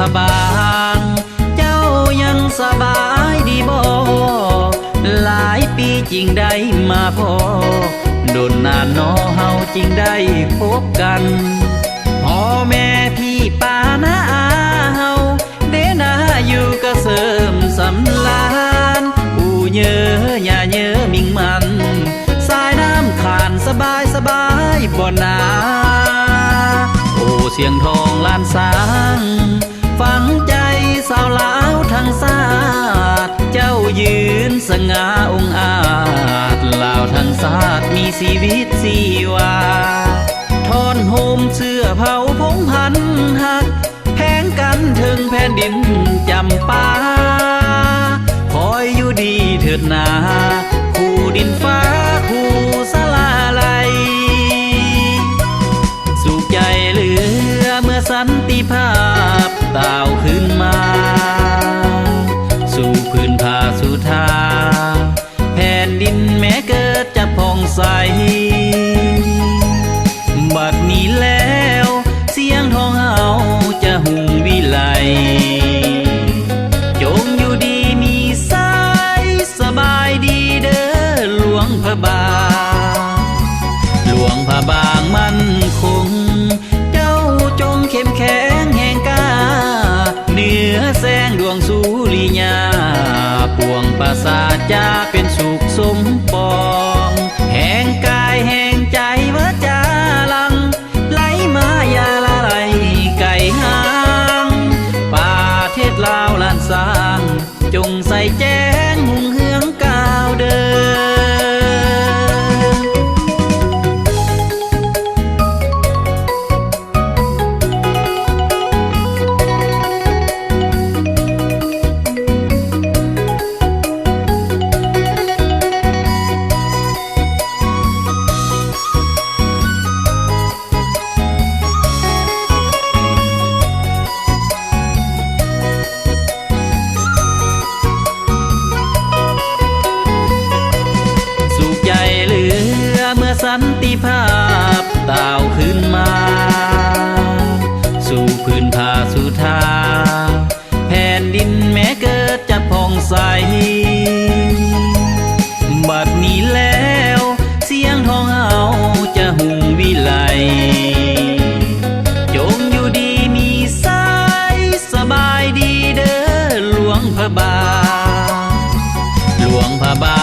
พบางเจ้ายังสบายดีบ่หลายปีจริงได้มาพอโดนนานนอเฮาจริงได้พบกันพ่อแม่พี่ป้านาอาเฮาเดนาอยู่ก็เสริมสำลานอูเยอย่าเยอมิงมันสายน้ำขานสบายสบายบ่นาโอ้เสียงทองล้านสางาสเจ้ายืนสง่าองอาจลาวทั้งสาดมีชีวิตสีวาทอนโฮมเสื้อเผาพงพันหักแพงกันถึงแผ่นดินจำปาคอยอยู่ดีเถิดนาคู่ดินฟ้าคู่สลาไลสุขใจเหลือเมื่อสันติภาพ บัดนี้แล้วเสียงทองเฮาจะหุงวิไลจงอยู่ดีมีสายสบายดีเด้อหลวงพระบางหลวงพระบางมั่นคง เจ้าจงเข้มแข็งแห่งกาเหนือแสงดวงสุริยาปวงประสาจะเป็นสุขสมปอง สันติภาพตาวขึ้นมา สู่พื้นผาสุธาแผ่นดินแม้เกิดจะพองใส บัดนี้แล้ว เสียงทองเฮาจะหุงวิไลจงอยู่ดีมีสายสบายดีเด้อหลวงพระบาหลวงพระบา